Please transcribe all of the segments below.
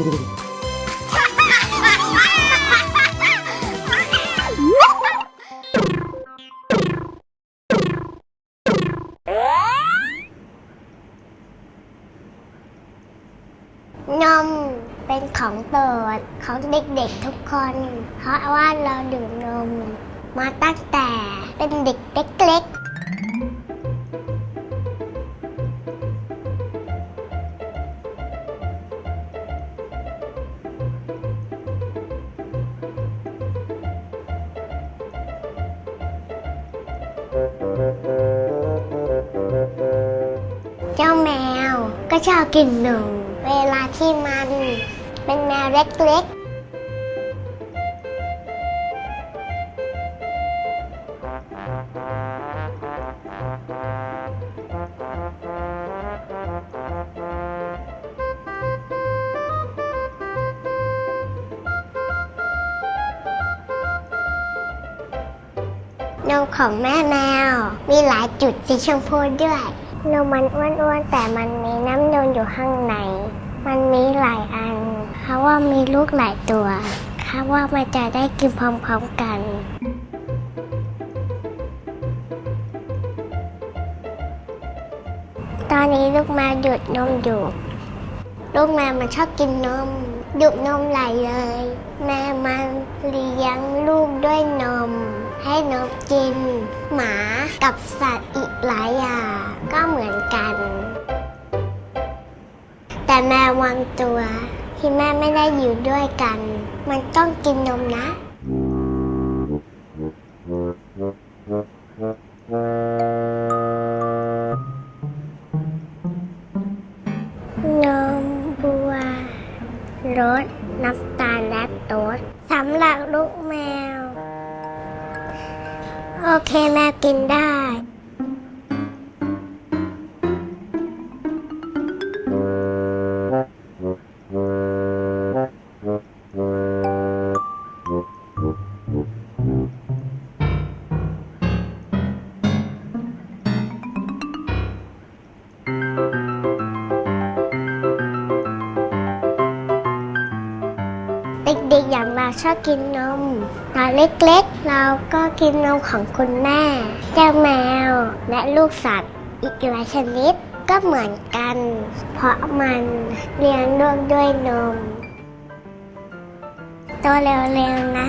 นมเป็นของโปรดของเด็กๆทุกคน เพราะว่าเราดื่มนม มาตั้งแต่เป็นเด็กเล็กๆ เจ้าแมวก็ชอบกินหนู เวลาที่มันเป็นแมวเล็กๆ ของแม่แมว มีหลายจุดสีชมพูด้วย นมมันอ้วนๆแต่มันมีน้ำนมอยู่ข้างใน มันมีหลายอันเขาว่ามีลูกหลายตัวเขาว่ามันจะได้กินพร้อมๆกันตอนนี้ลูกแมวหยุดนมอยู่ลูกแมวมันชอบกินนมดูดนมไหลเลย แม่มันเลี้ยงลูกด้วยนม ให้นมกิน หมากับสัตว์อีกหลายอย่างก็เหมือนกัน แต่แมววางตัวที่แม่ไม่ได้อยู่ด้วยกัน มันต้องกินนมนะ วกินได้เด็กๆ อย่างเราชอบกินนมตอนเล็กๆ เราก็กินนมของคุณแม่ เจ้าแมวและลูกสัตว์อีกหลายชนิดก็เหมือนกัน เพราะมันเลี้ยงลูกด้วยนม โตเร็วๆนะ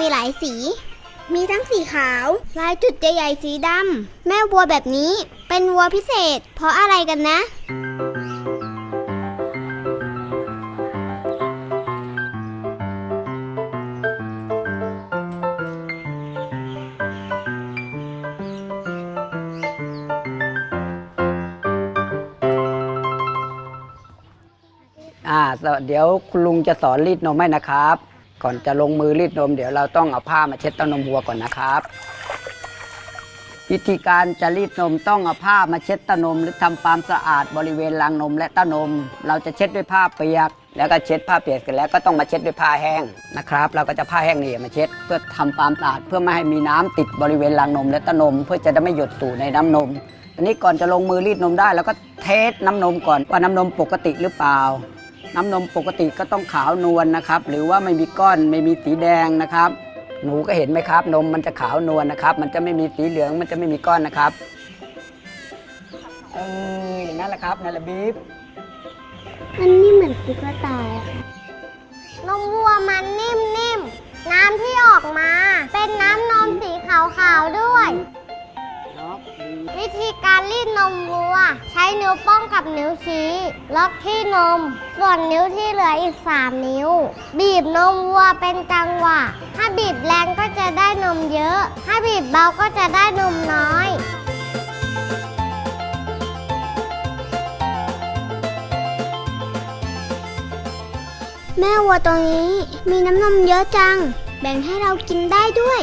มีหลายสี มีทั้งสีขาว ลายจุดใหญ่ๆสีดำ แม่วัวแบบนี้เป็นวัวพิเศษ เพราะอะไรกันนะเดี๋ยวคุณลุงจะสอนรีดนมให้นะครับ ก่อนจะลงมือรีดนมเดี๋ยวเราต้องเอาผ้ามาเช็ดเต้านมวัวก่อนนะครับวิธีการจะรีดนมต้องเอาผ้ามาเช็ดเต้านม หรือทำความสะอาดบริเวณรังนมและเต้านม เราจะเช็ดด้วยผ้าเปียก แล้วก็เช็ดผ้าเปียกเสร็จแล้วก็ต้องมาเช็ดด้วยผ้าแห้งนะครับ เราก็จะผ้าแห้งนี่มาเช็ด เพื่อทำความสะอาดเพื่อไม่ให้มีน้ำติดบริเวณรังนมและเต้านม เพื่อจะได้ไม่หยดสู่ในน้ำนมอันนี้ก่อนจะลงมือรีดนมได้เราก็เทสน้ำนมก่อนว่าน้ำนมปกติหรือเปล่า น้ำนมปกติก็ต้องขาวนวลนะครับ หรือว่าไม่มีก้อนไม่มีสีแดงนะครับ หนูก็เห็นไหมครับ นมมันจะขาวนวลนะครับ มันจะไม่มีสีเหลืองมันจะไม่มีก้อนนะครับเอออย่างนั้นแหละครับนั่นแหละบีบมันนี่เหมือนตุ๊กตาอะค่ะนมวัวมันนิ่มๆ น้ำที่ออกมา เป็นน้ำนมสีขาวๆด้วย วิธีการรีดนมวัว ใช้นิ้วป้องกับนิ้วชี้ ล็อกที่นม ส่วนนิ้วที่เหลืออีก 3 นิ้ว บีบนมวัวเป็นจังหวะ ถ้าบีบแรงก็จะได้นมเยอะ ถ้าบีบเบาก็จะได้นมน้อยแม่วัวตัวนี้มีน้ำนมเยอะจัง แบ่งให้เรากินได้ด้วย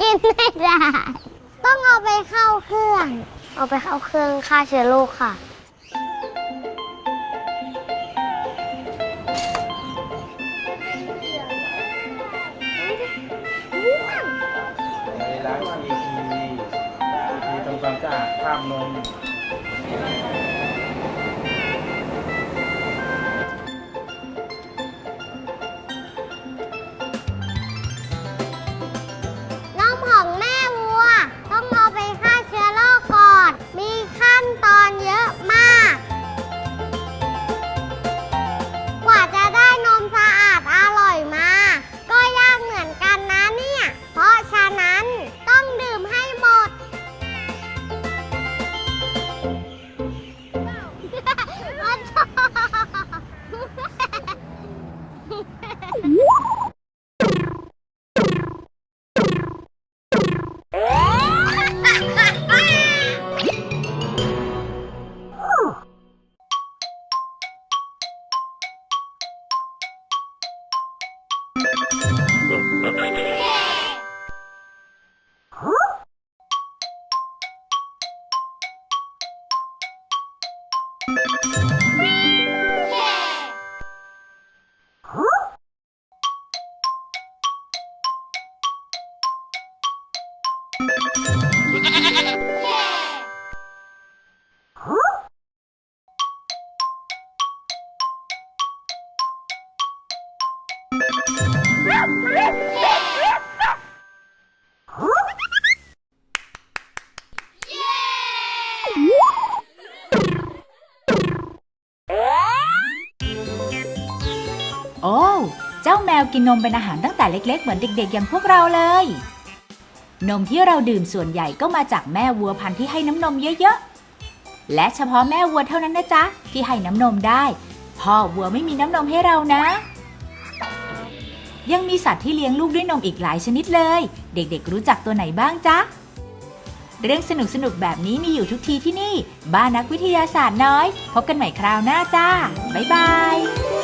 กินไม่ได้ ต้องเอาไปเข้าเครื่อง เอาไปเข้าเครื่องฆ่าเชื้อโรคค่ะ ในร้านทีทีทีทำความสะอาดคราบนม โอ้ เจ้าแมวกินนมเป็นอาหารตั้งแต่เล็ก ๆ เหมือนเด็ก ๆ อย่างพวกเราเลย นมที่เราดื่มส่วนใหญ่ก็มาจากแม่วัวพันธุ์ที่ให้น้ำนมเยอะๆ และเฉพาะแม่วัวเท่านั้นนะจ๊ะ ที่ให้น้ำนมได้ พ่อวัวไม่มีน้ำนมให้เรานะ ยังมีสัตว์ที่เลี้ยงลูกด้วยนมอีกหลายชนิดเลย เด็กๆรู้จักตัวไหนบ้างจ๊ะ เรื่องสนุกๆแบบนี้มีอยู่ทุกทีที่นี่ บ้านนักวิทยาศาสตร์น้อย พบกันใหม่คราวหน้าจ้า บ๊ายบาย